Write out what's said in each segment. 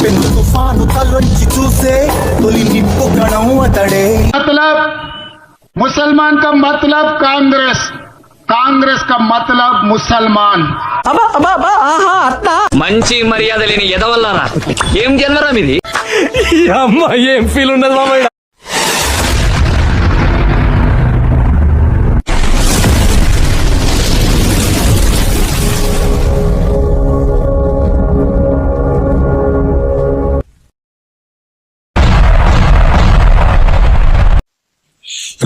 పెను తుఫాను తలొంచి చూసే తొలి నిప్పు కణం అతడే मतलब मुसलमान का मतलब कांग्रेस कांग्रेस का मतलब मुसलमान మంచి మర్యాద లేని ఎదవల్లారా ఏం జన్మరా మీది అమ్మ ఏం ఫీల్ ఉన్నది మామ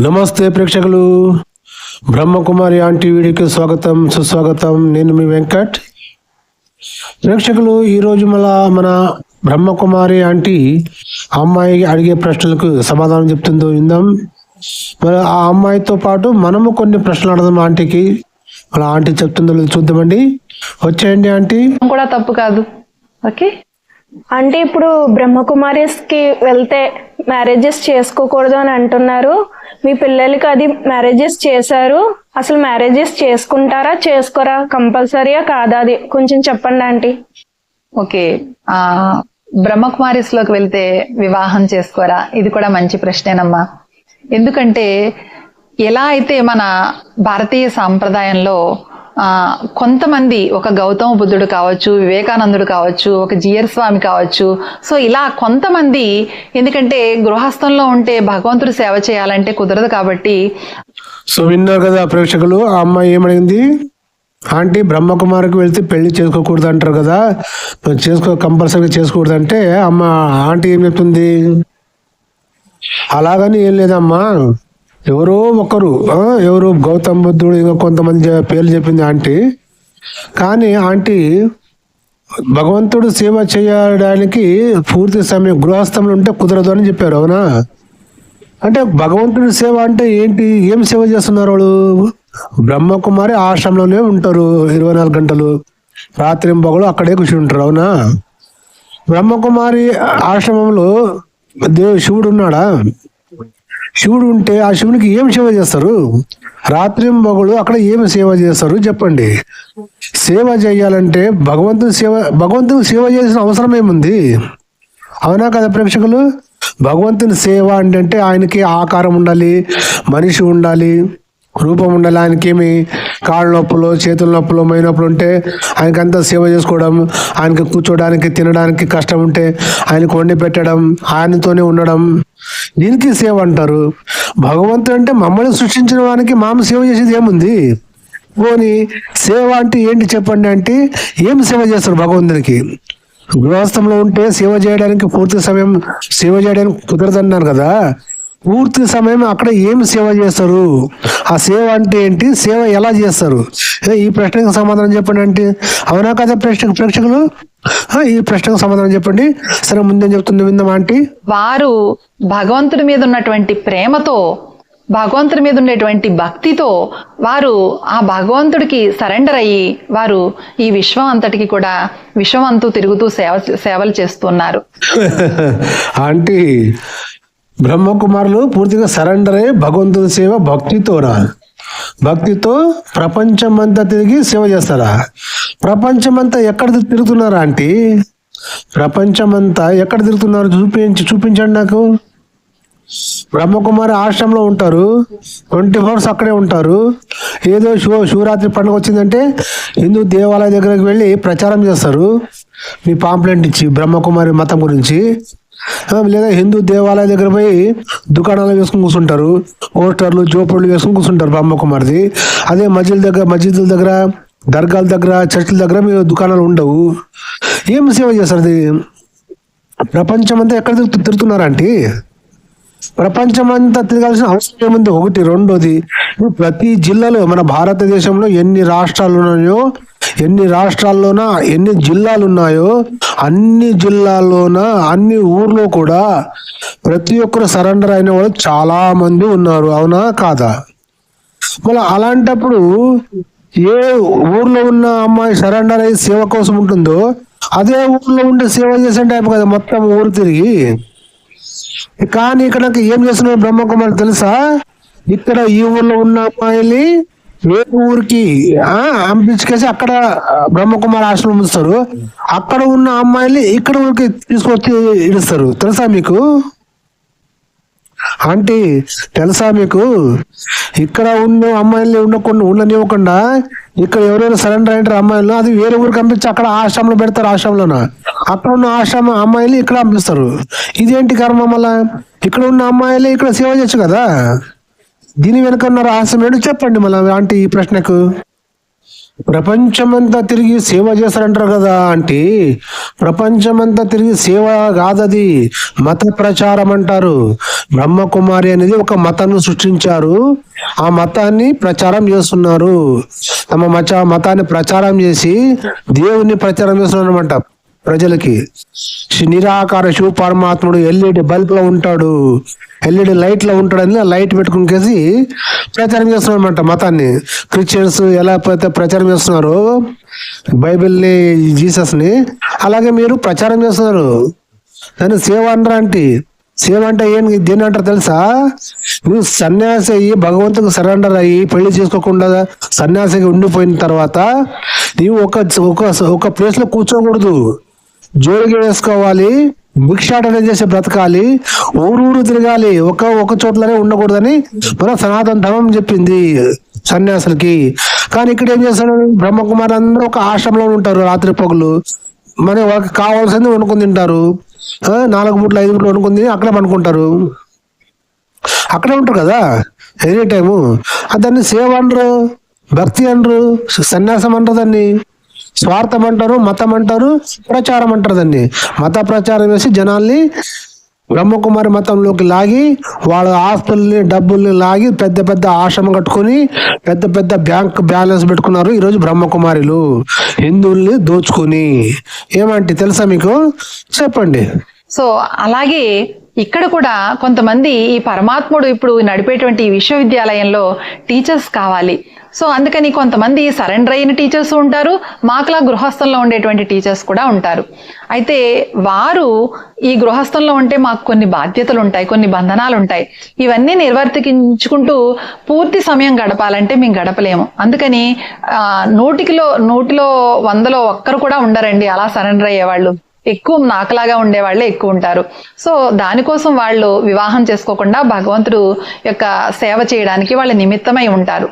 నమస్తే ప్రేక్షకులు. బ్రహ్మకుమారి ఆంటీ వీడియోకి స్వాగతం సుస్వాగతం. నేను మీ వెంకట్. ప్రేక్షకులు ఈరోజు మళ్ళా మన బ్రహ్మకుమారి ఆంటీ అమ్మాయి అడిగే ప్రశ్నలకు సమాధానం చెప్తుందో విందాం. మరి ఆ అమ్మాయితో పాటు మనము కొన్ని ప్రశ్నలు అడదాం ఆంటీకి. మన ఆంటీ చెప్తుందో లేదో చూద్దామండి. వచ్చేయండి ఆంటీ. కూడా తప్పు కాదు. ఓకే? అంటే ఇప్పుడు బ్రహ్మకుమారిస్కి వెళ్తే మ్యారేజెస్ చేసుకోకూడదు అని అంటున్నారు. మీ పిల్లలకి అది మ్యారేజెస్ చేశారు. అసలు మ్యారేజెస్ చేసుకుంటారా చేసుకోరా? కంపల్సరీయా కాదా అది? కొంచెం చెప్పండి ఆంటీ. ఓకే. ఆ బ్రహ్మకుమారిస్లోకి వెళ్తే వివాహం చేసుకోరా? ఇది కూడా మంచి ప్రశ్నేనమ్మా. ఎందుకంటే ఎలా అయితే మన భారతీయ సాంప్రదాయంలో కొంతమంది ఒక గౌతమ బుద్ధుడు కావచ్చు వివేకానందుడు కావచ్చు ఒక జియర్ స్వామి కావచ్చు. సో ఇలా కొంతమంది ఎందుకంటే గృహస్థంలో ఉంటే భగవంతుడు సేవ చేయాలంటే కుదరదు కాబట్టి సో విన్నారు కదా ప్రేక్షకులు ఆ అమ్మాయి ఏమడిగింది? ఆంటీ బ్రహ్మకుమారికి వెళ్తే పెళ్ళి చేసుకోకూడదు అంటారు కదా. చేసుకో కంపల్సరీగా చేసుకోకూడదు అంటే అమ్మ ఆంటీ ఏం చెప్తుంది? అలాగని ఏం లేదమ్మా. ఎవరో ఒకరు ఎవరో ఎవరు గౌతమ్ బుద్ధుడు ఇంకా కొంతమంది పేర్లు చెప్పింది ఆంటీ. కానీ ఆంటీ భగవంతుడు సేవ చేయడానికి పూర్తి సమయం గృహస్థంలో ఉంటే కుదరదు అని చెప్పారు అవునా? అంటే భగవంతుడి సేవ అంటే ఏంటి? ఏం సేవ చేస్తున్నారు వాళ్ళు? బ్రహ్మకుమారి ఆశ్రమంలోనే ఉంటారు ఇరవై నాలుగు గంటలు. రాత్రి పగలు అక్కడే కూర్చుని ఉంటారు అవునా? బ్రహ్మకుమారి ఆశ్రమంలో దేవు శివుడు ఉన్నాడా? శివుడు ఉంటే ఆ శివునికి ఏం సేవ చేస్తారు? రాత్రి అక్కడ ఏమి సేవ చేస్తారు చెప్పండి. సేవ చేయాలంటే భగవంతుని సేవ భగవంతుని సేవ చేసిన అవసరం ఏముంది? అవునా కదా ప్రేక్షకులు? భగవంతుని సేవ అంటే ఆయనకి ఆకారం ఉండాలి మనిషి ఉండాలి రూపం ఉండాలి కాళ్ళ నొప్పులు చేతుల నొప్పులు మై నొప్పులు ఉంటే ఆయనకి అంతా సేవ చేసుకోవడం ఆయనకి కూర్చోడానికి తినడానికి కష్టం ఉంటే ఆయనకు వండి పెట్టడం ఆయనతోనే ఉండడం. దీనికి సేవ అంటారు. భగవంతుడు అంటే మమ్మల్ని సృష్టించిన వానికి మామ సేవ చేసేది ఏముంది? పోనీ సేవ అంటే ఏంటి చెప్పండి అంటే ఏం సేవ చేస్తారు భగవంతునికి గృహస్థంలో ఉంటే సేవ చేయడానికి పూర్తి సమయం సేవ చేయడానికి కుదరదన్నారు కదా? పూర్తి సమయం అక్కడ ఏం సేవ చేస్తారు? ఆ సేవ అంటే ఏంటి? సేవ ఎలా చేస్తారు? ఈ ప్రశ్నకు సమాధానం చెప్పండి అంటే అవునా కదా ప్రేక్షక ప్రేక్షకులు? ఈ ప్రశ్నకు సమాధానం చెప్పండి. సరే ముందేం చెప్తుంది విందామా ఆంటీ? వారు భగవంతుడి మీద ఉన్నటువంటి ప్రేమతో భగవంతుడి మీద ఉండేటువంటి భక్తితో వారు ఆ భగవంతుడికి సరెండర్ అయ్యి వారు ఈ విశ్వం అంతటికి కూడా విశ్వం అంతూ తిరుగుతూ సేవ సేవలు చేస్తున్నారు. ఆంటీ బ్రహ్మకుమారులు పూర్తిగా సరెండర్ అయ్యి భగవంతుని సేవ భక్తితోనా? భక్తితో ప్రపంచమంతా తిరిగి సేవ చేస్తారా? ప్రపంచమంతా ఎక్కడ తిరుగుతున్నారా ఆంటీ? ప్రపంచమంతా ఎక్కడ తిరుగుతున్నారు? చూపించి చూపించండి నాకు. బ్రహ్మకుమారి ఆశ్రమంలో ఉంటారు. ట్వంటీ ఫోర్స్ అక్కడే ఉంటారు. ఏదో శివ శివరాత్రి పండుగ వచ్చిందంటే హిందూ దేవాలయ దగ్గరికి వెళ్ళి ప్రచారం చేస్తారు. మీ పాంప్లెంట్ ఇచ్చి బ్రహ్మకుమారి మతం గురించి. లేదా హిందూ దేవాలయ దగ్గర పోయి దుకాణాలు వేసుకుని కూర్చుంటారు పోస్టర్లు జోపడ్లు వేసుకుని కూర్చుంటారు బ్రహ్మకుమారిది అదే మస్జిద్ దగ్గర మస్జిద్ల దగ్గర దర్గాల దగ్గర చర్చిల దగ్గర మీ దుకాణాలు ఉండవు. ఏం సేవ చేస్తారు అది ప్రపంచం అంతా ఎక్కడ తిరుగు తిరుగుతున్నారంటే ప్రపంచమంతా తిరగాల్సిన అవసరం ఏముంది? ఒకటి రెండోది ప్రతి జిల్లాలో మన భారతదేశంలో ఎన్ని రాష్ట్రాలు ఉన్నాయో ఎన్ని రాష్ట్రాల్లోన ఎన్ని జిల్లాలు ఉన్నాయో అన్ని జిల్లాల్లోన అన్ని ఊర్లో కూడా ప్రతి ఒక్కరు సరెండర్ అయిన వాళ్ళు చాలా మంది ఉన్నారు. అవునా? కాదా? మళ్ళీ అలాంటప్పుడు ఏ ఊర్లో ఉన్న అమ్మాయి సరెండర్ అయ్యి సేవ కోసం ఉంటుందో అదే ఊర్లో ఉండే సేవ చేసే టైప్ కదా మొత్తం ఊరు తిరిగి. కానీ ఇక్కడ ఏం చేస్తున్నారు బ్రహ్మకుమారి తెలుసా? ఇక్కడ ఈ ఊర్లో ఉన్న అమ్మాయిని వేరే ఊరికి ఆ, పంపించుకేసి అక్కడ బ్రహ్మకుమార్ ఆశ్రమం ఉంచుతారు. అక్కడ ఉన్న అమ్మాయిలు ఇక్కడ ఊరికి తీసుకొచ్చి ఇడుస్తారు. తెలుసా మీకు? ఆంటీ తెలుసా మీకు? ఇక్కడ ఉన్న అమ్మాయిలు ఉండకుండా ఉండనివ్వకుండా ఇక్కడ ఎవరెవరు సరెండర్ అయినారు అమ్మాయిలు అది వేరే ఊరికి పంపించి అక్కడ ఆశ్రమంలో పెడతారు ఆశ్రమంలోన. అక్కడ ఉన్న ఆశ్రమ అమ్మాయిలు ఇక్కడ పంపిస్తారు. ఇదేంటి కర్మ మళ్ళా? ఇక్కడ ఉన్న అమ్మాయిలు ఇక్కడ సేవ చేయొచ్చు కదా? దీని వెనుక ఉన్న రహస్యం ఏంటో చెప్పండి మళ్ళీ ఆంటీ ఈ ప్రశ్నకు. ప్రపంచమంతా తిరిగి సేవ చేస్తారంటారు కదా ఆంటీ. ప్రపంచమంతా తిరిగి సేవ కాదది మత ప్రచారం అంటారు. బ్రహ్మకుమారి అనేది ఒక మతాన్ని సృష్టించారు. ఆ మతాన్ని ప్రచారం చేస్తున్నారు. తమ మచ మతాన్ని ప్రచారం చేసి దేవుణ్ణి ప్రచారం చేస్తున్నారు అనమాట ప్రజలకి నిరాకార శివ పరమాత్ముడు ఎల్ఈడి బల్బ్లో ఉంటాడు. ఎల్ఈడి లైట్లో ఉంటాడని ఆ లైట్ పెట్టుకునేసి ప్రచారం చేస్తున్నారు అనమాట మతాన్ని. క్రిస్టియన్స్ ఎలా అయితే ప్రచారం చేస్తున్నారు బైబిల్ని జీసస్ని అలాగే మీరు ప్రచారం చేస్తున్నారు. దాన్ని సేవ అనరా అంటే సేవ అంటే ఏం దేని అంటారు తెలుసా? నువ్వు సన్యాసి అయ్యి భగవంతుకు సరెండర్ అయ్యి పెళ్ళి చేసుకోకుండా సన్యాసిగా ఉండిపోయిన తర్వాత నీవు ఒక ఒక ఒక ప్లేస్లో కూర్చోకూడదు. జోలికి వేసుకోవాలి. భిక్షాటన చేసి బ్రతకాలి. ఊరూరు తిరగాలి. ఒక ఒక చోట్లనే ఉండకూడదని మన సనాతన ధర్మం చెప్పింది సన్యాసులకి. కానీ ఇక్కడ ఏం చేస్తాడు? బ్రహ్మకుమార్ అందరూ ఒక ఆశ్రమంలో ఉంటారు రాత్రి పగులు. మరి వాళ్ళకి కావాల్సింది వండుకొని తింటారు. నాలుగు పూట్లు ఐదు పూట్లు వండుకొని అక్కడ అక్కడే పనుకుంటారు అక్కడే ఉంటారు కదా? Any time. దాన్ని సేవ అనరు భక్తి అనరు సన్యాసం అంటారు దాన్ని. స్వార్థం అంటారు మతం అంటారు ప్రచారం అంటారు దాన్ని. మత ప్రచారం వేసి జనాల్ని బ్రహ్మకుమారి మతంలోకి లాగి వాళ్ళ ఆస్తుల్ని డబ్బుల్ని లాగి పెద్ద పెద్ద ఆశ్రమం కట్టుకొని పెద్ద పెద్ద బ్యాంక్ బ్యాలెన్స్ పెట్టుకున్నారు ఈరోజు బ్రహ్మకుమారిలు. హిందువుల్ని దోచుకొని. ఏమంటే తెలుసా మీకు? చెప్పండి. సో అలాగే ఇక్కడ కూడా కొంతమంది ఈ పరమాత్ముడు ఇప్పుడు నడిపేటువంటి విశ్వవిద్యాలయంలో టీచర్స్ కావాలి. సో అందుకని కొంతమంది సరెండర్ అయిన టీచర్స్ ఉంటారు మాకులా గృహస్థంలో ఉండేటువంటి టీచర్స్ కూడా ఉంటారు. అయితే వారు ఈ గృహస్థంలో ఉంటే మాకు కొన్ని బాధ్యతలు ఉంటాయి కొన్ని బంధనాలు ఉంటాయి ఇవన్నీ నిర్వర్తించుకుంటూ పూర్తి సమయం గడపాలంటే మేము గడపలేము. అందుకని నూటికిలో నూటిలో వందలో ఒక్కరు కూడా ఉండరండి అలా సరెండర్ అయ్యేవాళ్ళు. ఎక్కువ నాకులాగా ఉండే వాళ్ళే ఎక్కువ ఉంటారు సో దానికోసం వాళ్ళు వివాహం చేసుకోకుండా భగవంతుడు యొక్క సేవ చేయడానికి వాళ్ళ నిమిత్తమై ఉంటారు.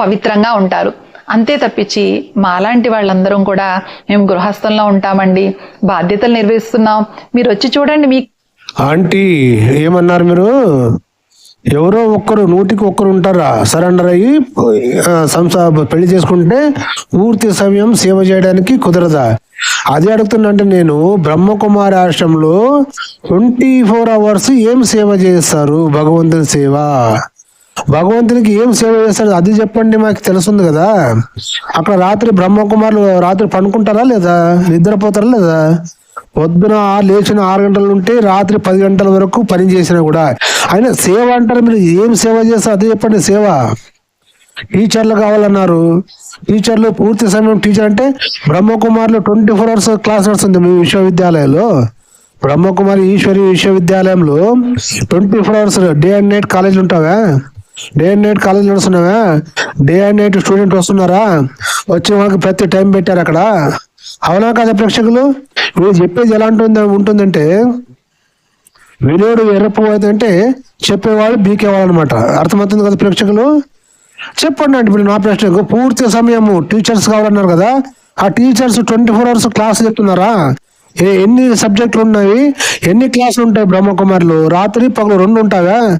పవిత్రంగా ఉంటారు. అంతే తప్పించి మాలాంటి వాళ్ళందరం కూడా మేము గృహస్థంలో ఉంటామండి. బాధ్యతలు నిర్వహిస్తున్నాం. మీరు వచ్చి చూడండి మీ ఆంటీ ఏమన్నారు మీరు? ఎవరో ఒక్కరు నూటికి ఒక్కరు ఉంటారా? సరెండర్ అయ్యి ఆ, పెళ్ళి చేసుకుంటే పూర్తి సమయం సేవ చేయడానికి కుదరదా? అది అడుగుతున్నంటే నేను బ్రహ్మకుమారి ఆశ్రమంలో ట్వంటీ ఫోర్ అవర్స్ ఏం సేవ చేస్తారు? భగవంతుని సేవ. భగవంతునికి ఏం సేవ చేస్తారు? అది చెప్పండి మాకు తెలుస్తుంది కదా. అక్కడ రాత్రి బ్రహ్మకుమారులు రాత్రి పనుకుంటారా లేదా? నిద్రపోతారా లేదా? పొద్దున లేచిన ఆరు గంటల నుండి రాత్రి పది గంటల వరకు పని చేసినా కూడా. ఆయన సేవ అంటారు మీరు ఏం సేవ చేస్తారు? అదే చెప్పండి సేవ. టీచర్లు కావాలన్నారు. టీచర్లు పూర్తి సమయం టీచర్ అంటే బ్రహ్మకుమార్లో ట్వంటీ ఫోర్ అవర్స్ క్లాస్ నడుస్తుంది మీ విశ్వవిద్యాలయంలో. బ్రహ్మకుమారి ఈశ్వరి విశ్వవిద్యాలయంలో twenty four hours day and night కాలేజీలు ఉంటావా? డే అండ్ నైట్ కాలేజ్ నడుస్తున్నావా? డే అండ్ నైట్ స్టూడెంట్ వస్తున్నారా? వచ్చి వాళ్ళకి ప్రతి టైం పెట్టారు అక్కడ. అవునా కదా ప్రేక్షకులు? మీరు చెప్పేది ఎలా ఉంటుంది ఉంటుందంటే వినోడు ఎర్రపోయేది అంటే చెప్పేవాళ్ళు బీకేవాళ్ళు అనమాట అర్థమవుతుంది కదా ప్రేక్షకులు? చెప్పండి అంటే ఇప్పుడు నా ప్రశ్నకు. పూర్తి సమయము టీచర్స్ కావాలన్నారు కదా. ఆ teachers twenty four hours class చెప్తున్నారా? ఏ- ఎన్ని సబ్జెక్టులు ఉన్నాయి? ఎన్ని క్లాసులు ఉంటాయి బ్రహ్మకుమారులు? రాత్రి పగలు రెండు ఉంటావా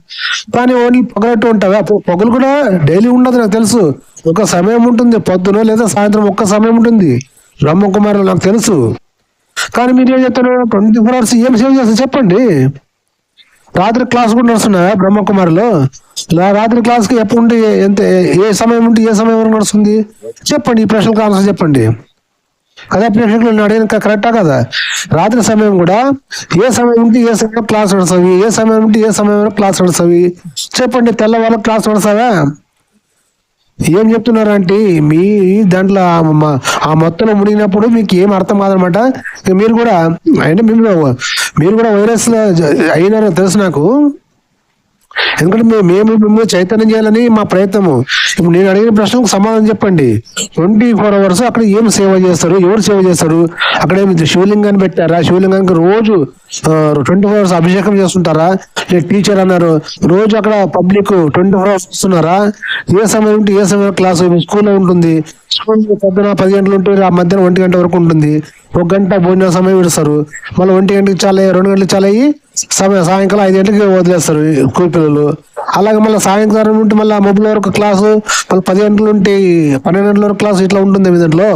కానీ ఓన్లీ పగలట్టు ఉంటావా పగలు కూడా డైలీ ఉండదు నాకు తెలుసు. ఒక సమయం ఉంటుంది పొద్దున లేదా సాయంత్రం ఒక్క సమయం ఉంటుంది. బ్రహ్మకుమారిలో నాకు తెలుసు. కానీ మీరు ఏం చెప్తారు? ట్వంటీ ఫోర్ అవర్స్ ఏం సేవ్ చేస్తారు చెప్పండి. రాత్రి క్లాస్ కూడా నడుస్తున్నాయా బ్రహ్మకుమారిలో? రాత్రి క్లాస్కి ఎప్పుడు ఉంటే ఎంత ఏ సమయం ఉంటే ఏ సమయం వరకు నడుస్తుంది? చెప్పండి ఈ ప్రశ్నలకు ఆన్సర్ చెప్పండి. కదా ప్రేక్షకులు నేను అడిగిన కరెక్టా కదా? రాత్రి సమయం కూడా ఏ సమయం ఉంటే ఏ సమయం క్లాస్ నడుస్తావి ఏ సమయం ఉంటే ఏ సమయం వరకు క్లాస్ నడుస్తావి చెప్పండి తెల్లవాళ్ళ క్లాస్ నడుస్తావా ఏం చెప్తున్నారంటే మీ దాంట్లో ఆ మ- ఆ మునిగినప్పుడు మీకు ఏం అర్థం కాదనమాట మీరు కూడా అంటే మీరు మీరు కూడా వైరస్ అయినారో తెలుసు నాకు. ఎందుకంటే మేము మేము మిమ్మల్ని చైతన్యం చేయాలని మా ప్రయత్నము. ఇప్పుడు నేను అడిగిన ప్రశ్నకు సమాధానం చెప్పండి. ట్వంటీ ఫోర్ అవర్స్ అక్కడ ఏం సేవ చేస్తారు? ఎవరు సేవ చేస్తారు? అక్కడ ఏమి శివలింగాన్ని పెట్టారా? శివలింగానికి రోజు ట్వంటీ ఫోర్ అవర్స్ అభిషేకం చేస్తుంటారా? లేదు టీచర్ అన్నారు. రోజు అక్కడ పబ్లిక్ ట్వంటీ ఫోర్ అవర్స్ వస్తున్నారా? ఏ సమయం ఉంటే ఏ సమయం క్లాస్? స్కూల్లో ఉంటుంది. స్కూల్ పొద్దున పది గంటలు ఉంటే ఆ మధ్యాహ్నం ఒంటి గంట వరకు ఉంటుంది. ఒక గంట భోజన సమయం విడుస్తారు మళ్ళీ ఒంటి గంటకి చాలా రెండు గంటలకు చాలా అయ్యి సమయం సాయంకాలం ఐదు గంటలకి వదిలేస్తారు కూలిపిల్లలు. పిల్లలు అలాగే మళ్ళీ సాయంకాలం ఉంటే మళ్ళీ మొబైల్ వరకు క్లాసు మళ్ళీ పది గంటలు ఉంటే పన్నెండు గంటల వరకు క్లాస్ ఇట్లా ఉంటుంది మీ దాంట్లో.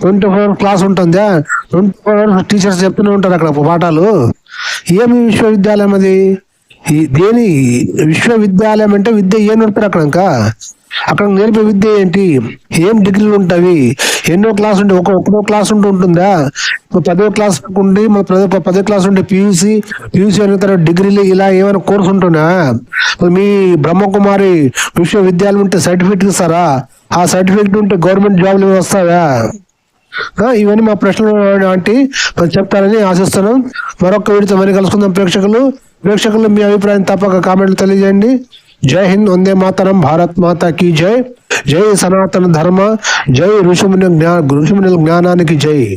ట్వంటీ ఫోర్ అవర్స్ క్లాస్ ఉంటుందా? ట్వంటీ ఫోర్ అవర్స్ టీచర్స్ చెప్తూనే ఉంటారు అక్కడ పాఠాలు. ఏమి విశ్వవిద్యాలయం అది? దేని? విశ్వవిద్యాలయం అంటే విద్య ఏం నడుపుతారు అక్కడ ఇంకా? అక్కడ నేర్పే విద్య ఏంటి? ఏం డిగ్రీలు ఉంటాయి? ఎన్నో క్లాస్ ఉంటే ఒక ఒకటో క్లాస్ ఉంటూ ఉంటుందా? పదో క్లాస్ ఉండి మన పదో పదో క్లాస్ ఉంటే పీయూసీ పీయూసీ అయిన తర్వాత డిగ్రీలు ఇలా ఏమైనా కోర్స్ ఉంటున్నా మీ బ్రహ్మకుమారి విశ్వవిద్యాలయం ఉంటే సర్టిఫికేట్ ఇస్తారా? ఆ సర్టిఫికేట్ ఉంటే గవర్నమెంట్ జాబ్లు వస్తాయా? ఇవన్నీ మా ప్రశ్నలు అంటే చెప్తారని ఆశిస్తున్నాం. మరొక వీడితో మరి కలుసుకుందాం ప్రేక్షకులు. ప్రేక్షకులు మీ అభిప్రాయం తప్పక కామెంట్లు తెలియజేయండి. जय हिंद, वंदे मातरम, भारत माता की जय। जय सनातन धर्म, जय ऋषि ज्ञान ऋषि ज्ञाना की जय।